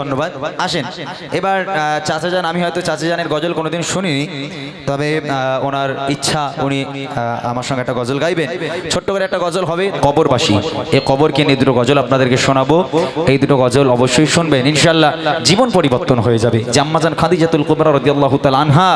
ধন্যবাদ। আসেন। এবার আহ, চাচা যান আমি হয়তো চাচা জানের গজল কোনোদিন শুনিনি তবে ওনার ইচ্ছা উনি আমার সঙ্গে একটা গজল গাইবেন। ছোট্ট করে একটা গজল হবে কবরবাসী। এই কবরকে নিয়ে দুটো গজল আপনাদেরকে শোনাবো। এই দুটো গজল অবশ্যই শুনবেন। ইনশাল্লাহ জীবন পরিবর্তন হয়ে যাবে। জাম্মাজান খাদিজাতুল কুবরা রাদিয়াল্লাহু আনহা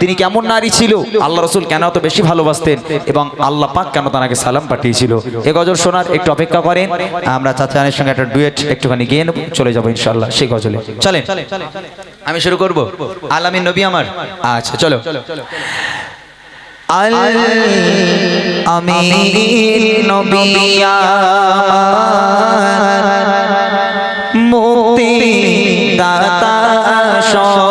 তিনি কেমন নারী ছিল আল্লাহ রসুল কেন এত বেশি ভালোবাসতেন এবং আল্লাহ পাক কেন তাকে সালাম পাঠিয়েছিল। এ গজল শোনার একটু অপেক্ষা করেন। আমরা চাচানের সঙ্গে একটা ডুয়েট একটুখানি গিয়ে চলে যাব ইনশাল্লাহ সেই গজলে। চলেন। আমি শুরু করব? আলামী নবী আমার? আচ্ছা চলো। আল আমি নবিয়া মুক্তি দাতা খোদা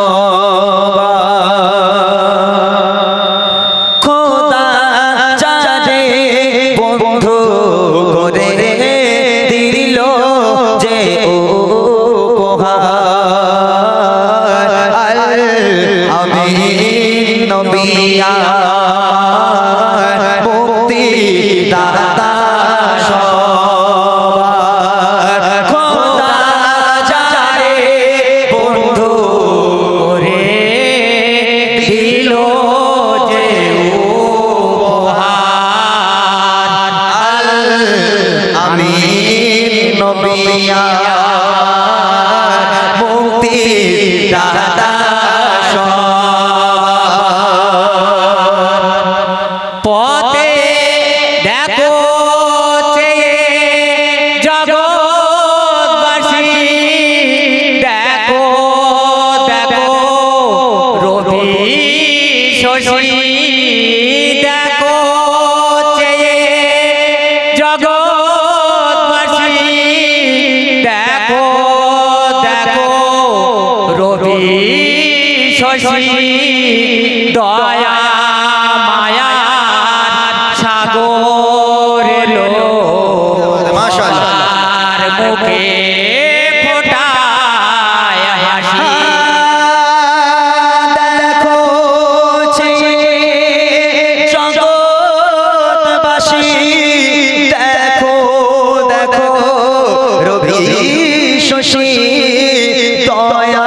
দয়া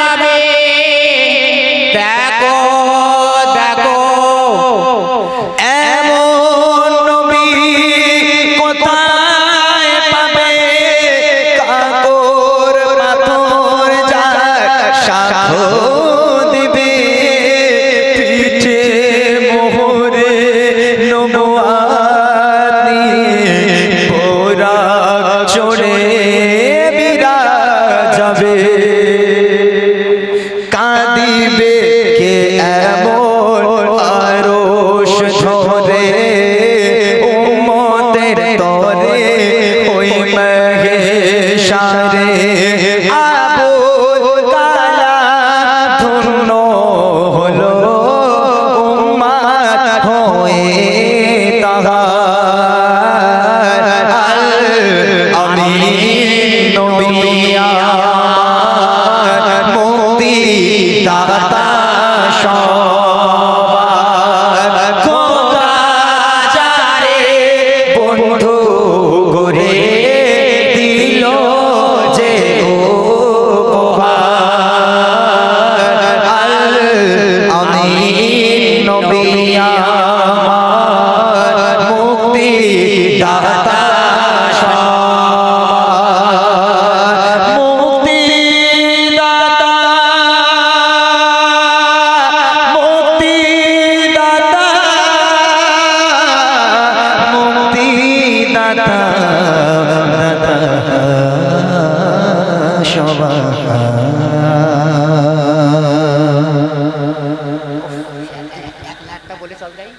যাবে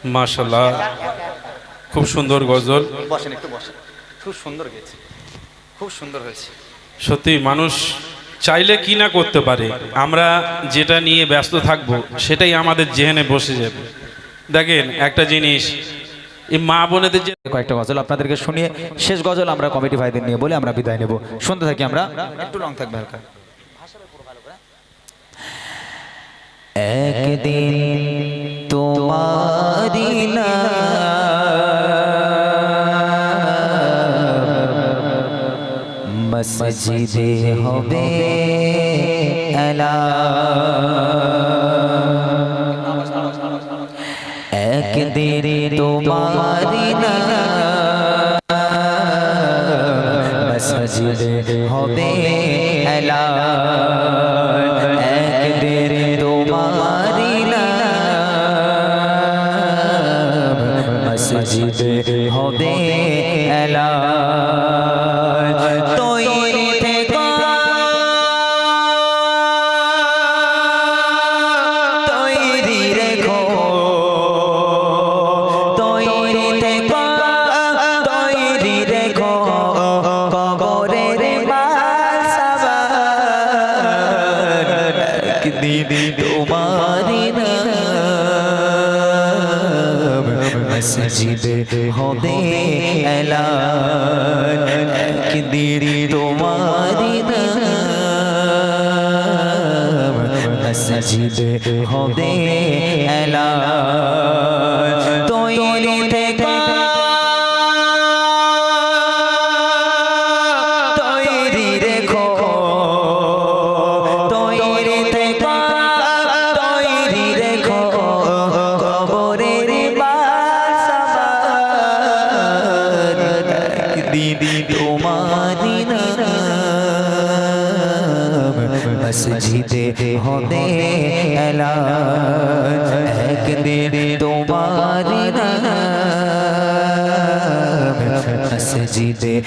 মাশাল্লাহ খুব সুন্দর গজল। বসেন একটু বসেন। খুব সুন্দর গেছে খুব সুন্দর হয়েছে। সত্যি মানুষ চাইলে কি না করতে পারে। আমরা যেটা নিয়ে ব্যস্ত থাকব সেটাই আমাদের জেহেনে বসে যাবে। দেখেন একটা জিনিস এই মা বোনেদের যে কয়েকটা গজল আপনাদেরকে শুনিয়ে শেষ গজল আমরা কমিটি ভাইদের নিয়ে বলে আমরা বিদায় নেব। শুনতে থাকি আমরা। একটু লং থাকবে হালকা। একদিন তোমারি না মসজিদে হবে এলা। মসজিদে হবে মসজিদে হবে একদিন তোমারি মসজিদে হবে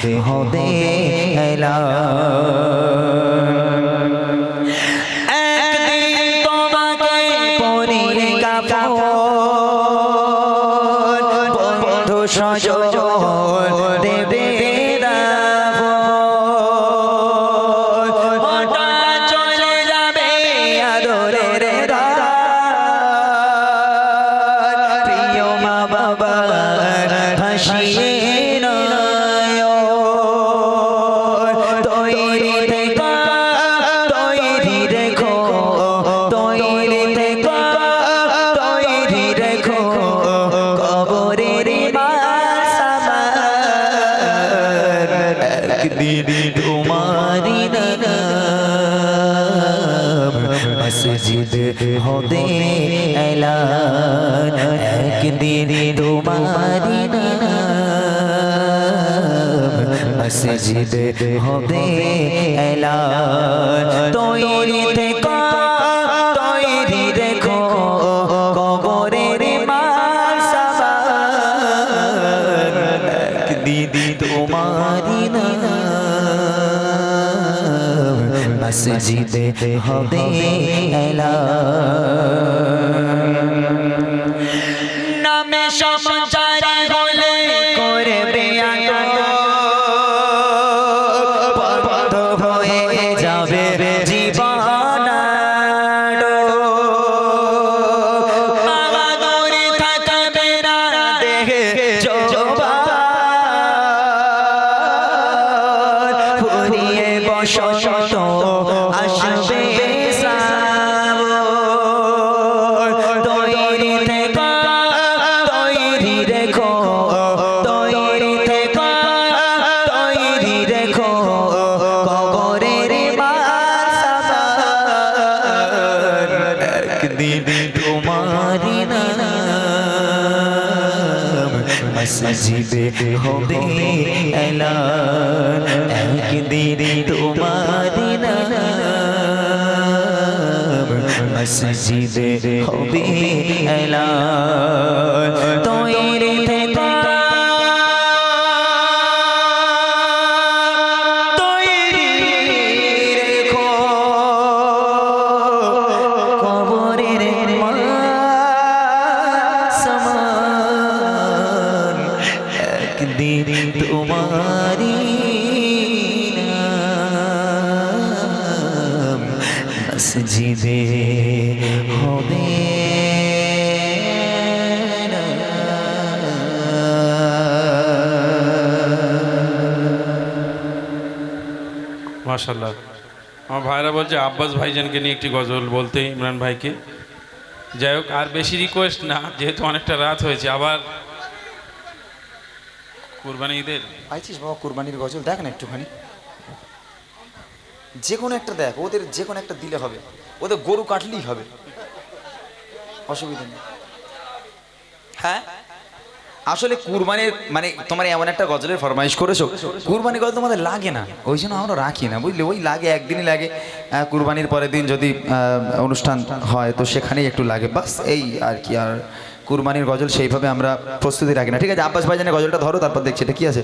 মসজিদে হবে মসজিদে হবে এলান। একদিন তোমারি মসজিদ হবে এলান। তৈরি মসজিদে হবে এলান নাম। মসজিদে হবে এলান। একদিন তোমার নাম। মসজিদে হবে এলান। তৈরি মাশাল্লাহ আমার ভাইরা বলছে, আব্বাস ভাইজানকে নিয়ে একটি গজল বলতে ইমরান ভাইকে। যাই হোক, আর বেশি রিকোয়েস্ট না, যেহেতু অনেকটা রাত হয়েছে, আবার কুরবানি ঈদের। আইছিস বাবা কুরবানির গজল, দেখ না একটুখানি। যে কোনো একটা দেখ, ওদের যে কোনো একটা দিলে হবে। ওদের গরু কাটলেই হবে। অসুবিধা নেই। হ্যাঁ? আসলে কুরবানির মানে তোমার এমন একটা গজলের ফরমাইশ করেছ কুরবানি গজল তোমাদের লাগে না। ওই জন্য আমরা রাখি না, বুঝলে? ওই লাগে, একদিনই লাগে। কুরবানির পরের দিন যদি অনুষ্ঠান হয়, তো সেখানেই একটু লাগে। বাস এই আর কি, আর কুরবানির গজল সেইভাবে আমরা প্রস্তুতি রাখি না। ঠিক আছে, আব্বাস ভাইজানের গজলটা ধরো, তারপর দেখছি এটা কি আছে।